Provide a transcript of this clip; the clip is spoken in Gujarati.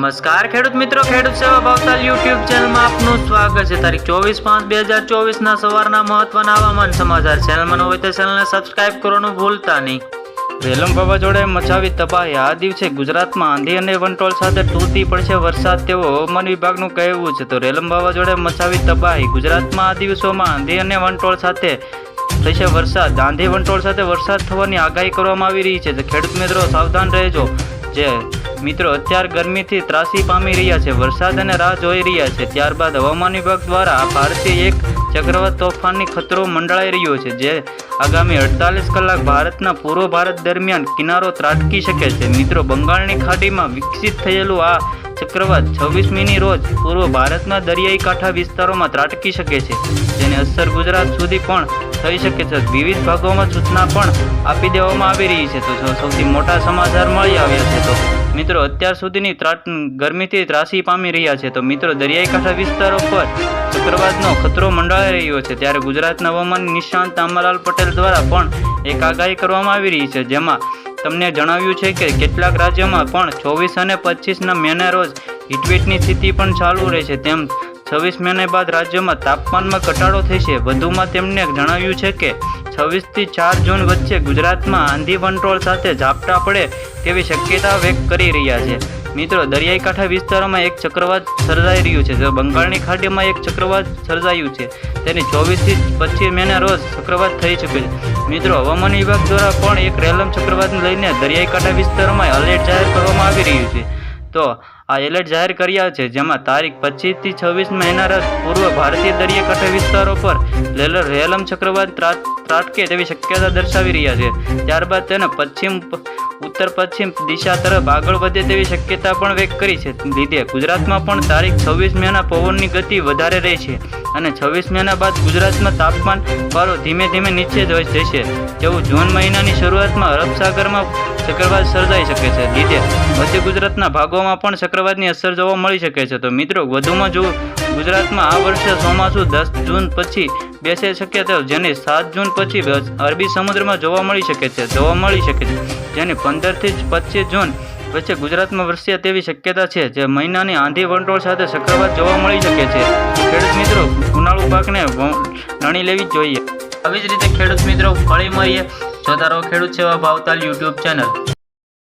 નમસ્કાર, ખેડૂત મિત્રો, ખેડૂત સેવા ભાવતાલ યુટ્યુબ ચેનલમાં આપનું સ્વાગત છે. તારીખ ચોવીસ પાંચ બે હજાર ચોવીસના સવારના મહત્વના હવામાન સમાચાર. ચેનલમાં હોય તો ચેનલને સબસ્ક્રાઇબ કરવાનું ભૂલતા નહીં. વેલમ વાવાઝોડે મચાવી તબાહી. આ દિવસે ગુજરાતમાં આંધી અને વંટોળ સાથે તૂટી પડશે વરસાદ તેવો હવામાન વિભાગનું કહેવું છે. તો રેલમ વાવાઝોડે મચાવી તબાહી. ગુજરાતમાં આ દિવસોમાં આંધી અને વંટોળ સાથે થશે વરસાદ. આંધી વંટોળ સાથે વરસાદ થવાની આગાહી કરવામાં આવી રહી છે. તો ખેડૂત મિત્રો, સાવધાન રહેજો. જે મિત્રો અત્યાર ગરમીથી ત્રાસી પામી રહ્યા છે. વરસાદ અને રાહ જોઈ રહ્યા છે. ત્યારબાદ હવામાન વિભાગ દ્વારા ભારતીય એક ચક્રવાત તોફાનની ખતરો મંડળાઈ રહ્યો છે, જે આગામી અડતાલીસ કલાક ભારતના પૂર્વ ભારત દરમિયાન કિનારો ત્રાટકી શકે છે. મિત્રો, બંગાળની ખાડીમાં વિકસિત થયેલું આ ચક્રવાત છવ્વીસમીની રોજ પૂર્વ ભારતના દરિયાઈ કાંઠા વિસ્તારોમાં ત્રાટકી શકે છે, જેની અસર ગુજરાત સુધી પણ થઈ શકે છે. વિવિધ ભાગોમાં સૂચના પણ આપી દેવામાં આવી રહી છે. તો સૌથી મોટા સમાચાર મળી આવ્યા છે તો મિત્રો, અત્યાર સુધીની ગરમીથી ત્રાસી પામી રહ્યા છે. તો મિત્રો દરિયાઈ કાંઠા વિસ્તારો પર ચક્રવાતનો ખતરો મંડાઈ રહ્યો છે. ત્યારે ગુજરાતના હવામાન નિષ્ણાંત અમરલાલ પટેલ દ્વારા પણ એક આગાહી કરવામાં આવી રહી છે. જેમાં તમને જણાવ્યું છે કે કેટલાક રાજ્યોમાં પણ ચોવીસ અને પચીસના મેના રોજ હીટવેટની સ્થિતિ પણ ચાલુ રહેશે તેમ છવ્વીસ મેને બાદ રાજ્યમાં તાપમાનમાં ઘટાડો થશે. વધુમાં તેમણે જણાવ્યું છે કે, છવ્વીસથી ચાર જૂન વચ્ચે ગુજરાતમાં આંધી વંટોળ સાથે ઝાપટા પડે તેવી શક્યતા વ્યક્ત કરી રહ્યા છે. મિત્રો દરિયાઈ કાંઠા વિસ્તારોમાં એક ચક્રવાત સર્જાઈ રહ્યું છે. જે બંગાળની ખાડીમાં એક ચક્રવાત સર્જાયું છે, તેની ચોવીસથી પચીસ મેના રોજ ચક્રવાત થઈ શકે છે. મિત્રો, હવામાન વિભાગ દ્વારા પણ એક રેલમ ચક્રવાતને લઈને દરિયાઈ કાંઠા વિસ્તારોમાં એલર્ટ જાહેર કરવામાં આવી રહ્યું છે. તો આ એલર્ટ જાહેર કર્યા છે, જેમાં તારીખ પચીસથી છવ્વીસ મહિના રસ પૂર્વ ભારતીય દરિયાકાંઠા વિસ્તારો પર રેલમ ચક્રવાત ત્રાટ ત્રાટકે તેવી શક્યતા દર્શાવી રહ્યા છે. ત્યારબાદ તેને પશ્ચિમ ઉત્તર પશ્ચિમ દિશા તરફ આગળ વધે તેવી શક્યતા પણ વ્યક્ત કરી છે. લીધે ગુજરાતમાં પણ તારીખ છવ્વીસ મહિના પવનની ગતિ વધારે રહેશે અને છવ્વીસ મેના બાદ ગુજરાતમાં તાપમાન પારો ધીમે ધીમે નીચે જ જશે. તેવું જૂન મહિનાની શરૂઆતમાં અરબ સાગરમાં ચક્રવાત સર્જાઈ શકે છે. લીધે મધ્ય ગુજરાતના ભાગોમાં પણ ચક્રવાતની અસર જોવા મળી શકે છે. તો મિત્રો, વધુમાં જો ગુજરાતમાં આ વર્ષે ચોમાસું દસ જૂન પછી બેસે શક્યતા જેને સાત જૂન પછી અરબી સમુદ્રમાં જોવા મળી શકે છે. જોવા મળી શકે છે. જેને પંદરથી પચીસ જૂન વચ્ચે ગુજરાતમાં વરસે તેવી શક્યતા છે, જે મહિનાની આંધી વંટોળ સાથે ચક્રવાત જોવા મળી શકે છે. ખેડૂત મિત્રો, ઉનાળુ પાકને નણી લેવી જોઈએ. આવી જ રીતે ખેડૂત મિત્રો, ફળી મળીએ. જોતા રહો ખેડૂત સેવા ભાવતાલ યુટ્યુબ ચેનલ.